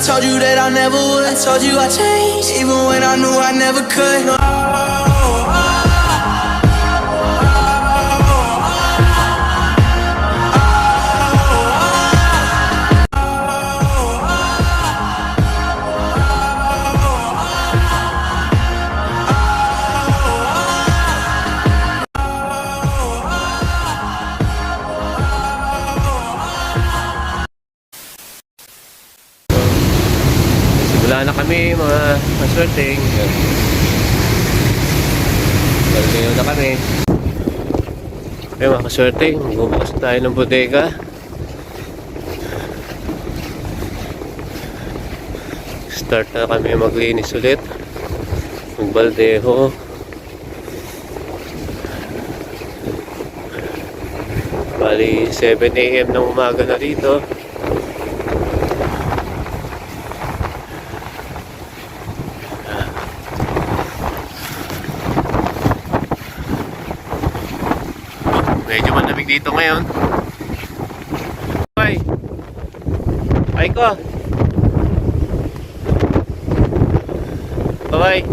Told you that I never would. I told you I changed, even when I knew I never could. Oh, Simula na kami mga maswerteng. Balneo na kami. Eh mga kaswerteng, bubukas tayo ng bodega. Start na kami maglinis ulit. Magbaldeho. Bali, 7 a.m. ng umaga na rito. Medyo malamig dito ngayon. Ay! Ay ko! Bye-bye!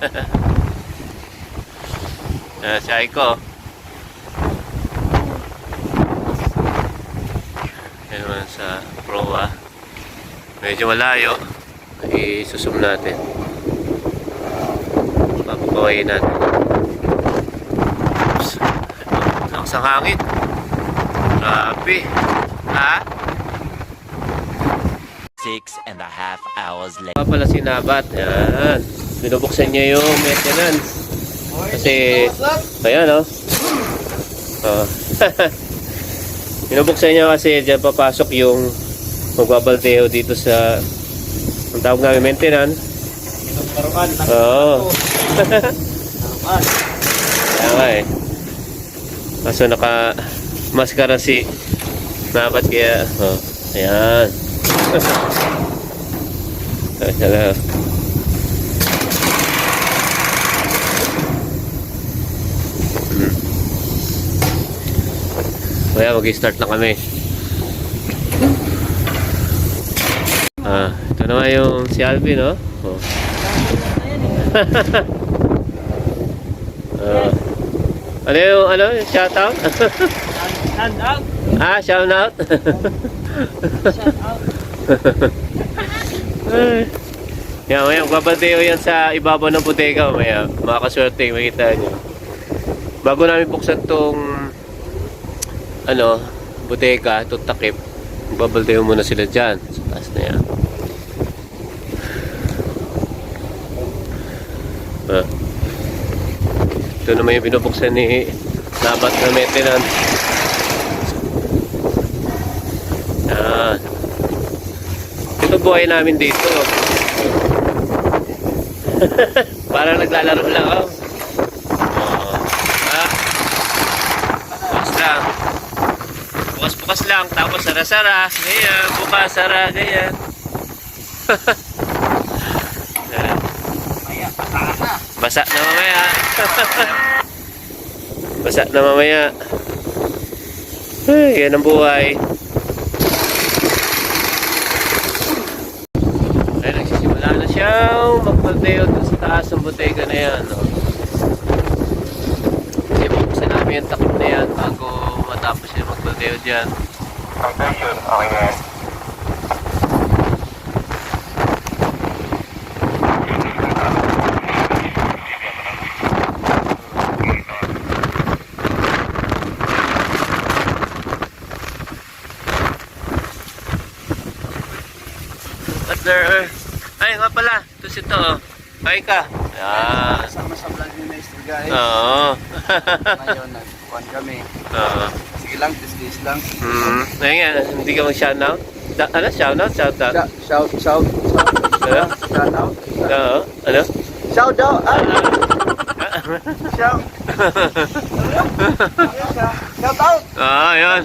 ah, si Aiko. Yan naman sa proa. Medyo malayo. I-susum natin. Papapawain natin. Ang hangin. Grabe. Ha? Six and a half hours later. Pa pala sinabat. Yan. Binubuksan niya yung maintenance. Kasi, ayan oh. Oh. Binubuksan niya kasi dyan papasok yung magbabaldeo dito sa ang tawag namin maintenance. Oo. Kaya nga eh. Kaso naka maskara si Nabat kaya oh, ayan. Ay, talaga. Hmm. Kaya mag-start na kami. Ah, ito naman yung si Alvin, no? Oh. Ah. Ano yung, ano, yung shoutout? Hand out. ah, shoutout? Ay. Yan, maya, magbabaldeo yan sa ibabaw ng bodega, maya, mga kaswerte, makita nyo. Bago namin buksan tong, ano, bodega, itong takip, magbabaldeo muna sila dyan, sa taas na yan. Ah. Ito naman yung binubuksan ni Nabat na maintenance. Yan. Ito buhay namin dito. Parang naglalaro lang ako. Oh. Ah. Bukas lang. Bukas-bukas lang. Tapos sara-sara. Ganyan. Bukas, sara. Ganyan. Yan. Basa na mamaya. Basa na mamaya. Ay, yan ang buhay. Ay, nagsisimula na siyang magpaldeo dun sa taas ng botega na yan. No? Kasi buksan namin yung takip na yan bago matapos siya magpaldeo dyan. Yun. Okay na yan. At there, ay nga pala, ito si to. Oh. Ay ka. Yan. Kasama sa vlog ni Maestro guys. Oo. Ngayon, nagkuhan kami. Oo. Sige lang, this lang. Hmm. Ayun nga, hindi ka mag-shout out? Da- ano, shout out? Shout out? Shout, shout, shout, Ano? shout out. Oo. Ano? Shout out. Ah, shout. Shout out. Ah, yun.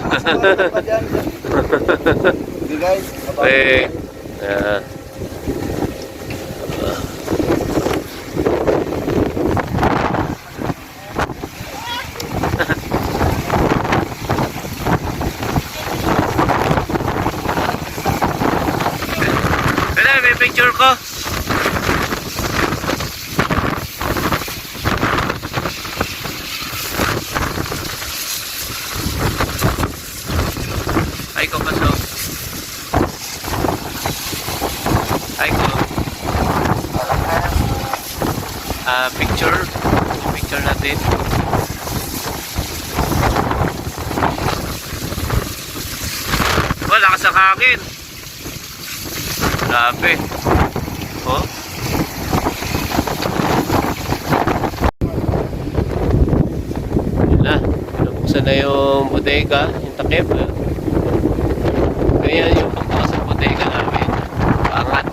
Sige guys. Eh, ah. ko. Ay pasok. Ay ko. Ah, picture. Picture natin. Wala ka sa kakin. Grabe. Oh. Yun na. Na yung bodega, yung takip. Eh. Ganyan yung pagbukas ng bodega namin. Pangat.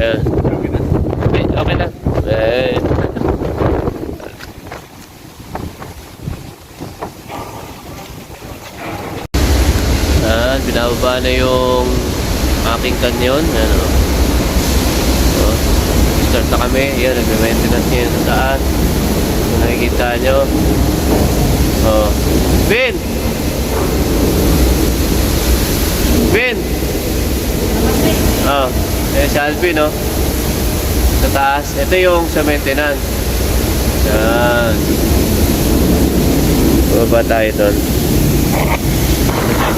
Ayan. Na. Eh. Ah, binababa na yung aking kanyon. Ano? Oh. Start na kami. Yan, nagme-maintenance niya sa taas. Nakikita nyo. Oh. Ben! Ben! Oh. Eh, si Alvin, no? Sa taas. Ito yung sa maintenance. Yan. Baba tayo doon.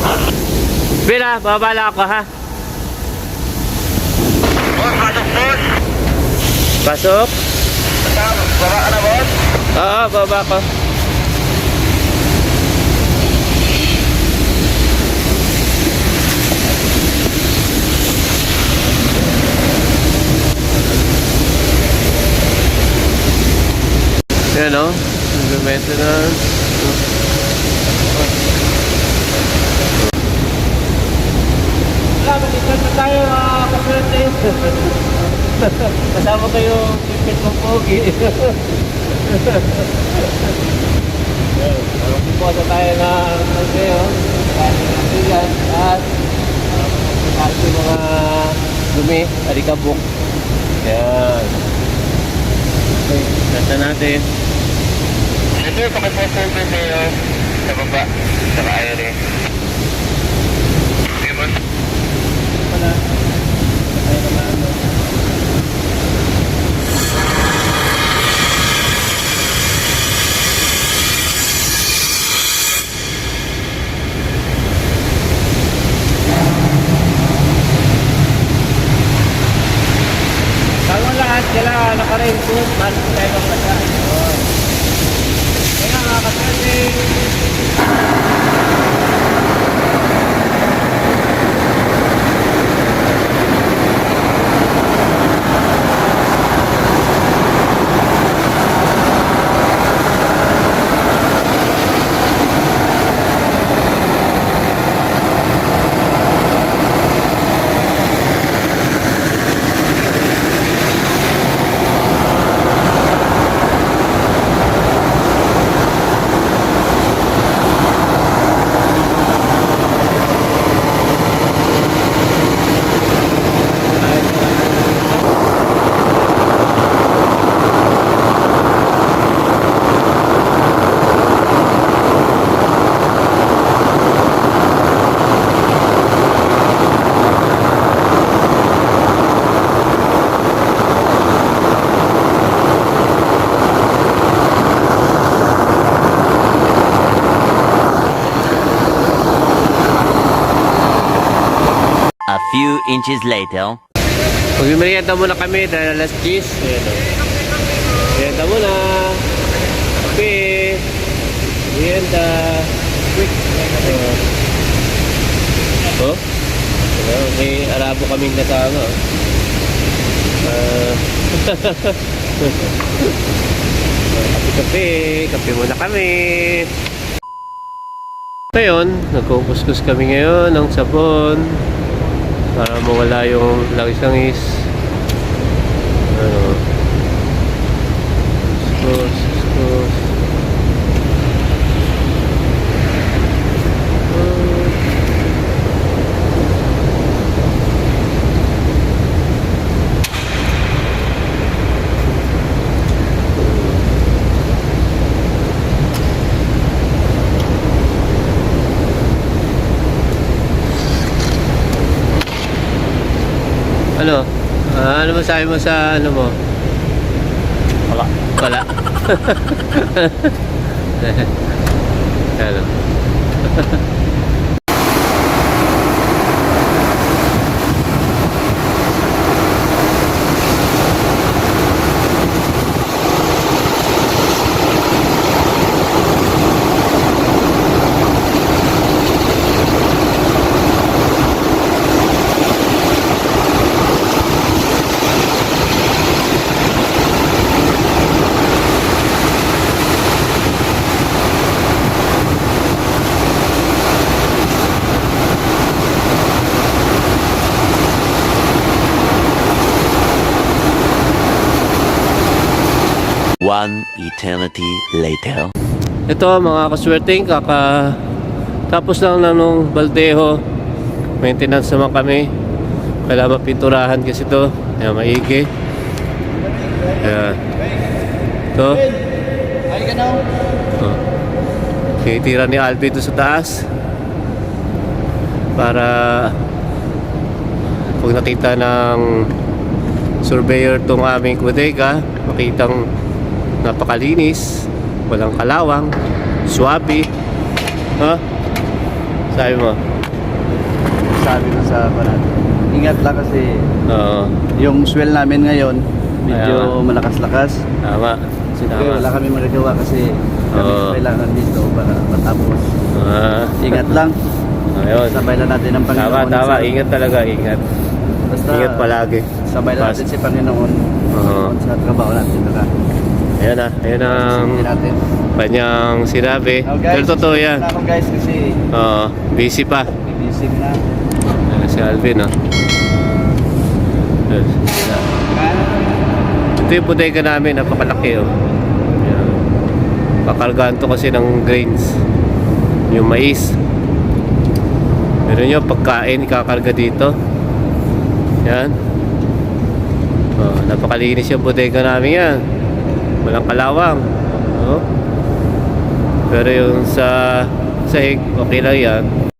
Ha? Babala ako, ha? Pasok. Pasok? Baba ka na boss. Oo, baba ko. Yan o. Maintenance. Wala, mag-ikan na tayo mga kasunod Kasama kayo pipit ng pogi. Parang pupunta tayo na magkayo. Kahit natin yan. At yung mga dumi, alikabok. Yan. Okay, nasa natin. Ito yung pakiposter ko sa'yo sa baba, sa kaayari. Sige boss. Pala. Tayo naman. ano. Bago lahat sila naka-rain suit, balik tayo ng basa. Kaya nga kasi A few inches later. Magmimerienda muna kami dahil alas 10. Ayan o. Merienda muna. Kape. Merienda. Quick. Oh. Oh. May Arabo kaming kasama. oh. Ah. Kape-kape. Kape muna kami. Ngayon, nagkukuskus kami ngayon ng sabon para mawala yung langis-langis. Ano? Kuskus, kuskus. Ano? Ah, ano masabi mo sa ano mo? Wala. Wala. ano? One eternity later. Ito mga kaswerteng kaka tapos lang na nung baldeho. Maintenance naman kami. Kailangan pinturahan kasi to. Kaya maigi. Kaya ito. Oh. tinitira ni Alvin doon sa taas. Para pag nakita ng surveyor tong aming bodega makitang napakalinis. Walang kalawang. Swabe. Ha? Sabi mo? Sabi ko sa parang ingat lang kasi oo. yung swell namin ngayon medyo malakas-lakas. Tama. Siyempre tama. wala kami magagawa kasi kami Oo. kailangan dito para matapos. Ah. Ingat lang. Ayun. Sabay lang natin ang tama Panginoon tama sa- ingat talaga ingat. Basta ingat palagi. sabay lang Pas- natin si Panginoon Oo. sa trabaho natin baka Ayan na, ayan ang kanyang sinabi. Oh, guys, Pero totoo yan. na ako guys kasi Oo, busy pa. busy na Ayan si Alvin, oh. Yes. Ito yung bodega namin, napakalaki, oh. Ayan. Kakargahan to kasi ng grains. Yung mais. Meron nyo, pagkain, ikakarga dito. Yan. Oh, napakalinis yung bodega namin yan. Walang kalawang. Oh. Pero yung sa sahig, okay lang yan.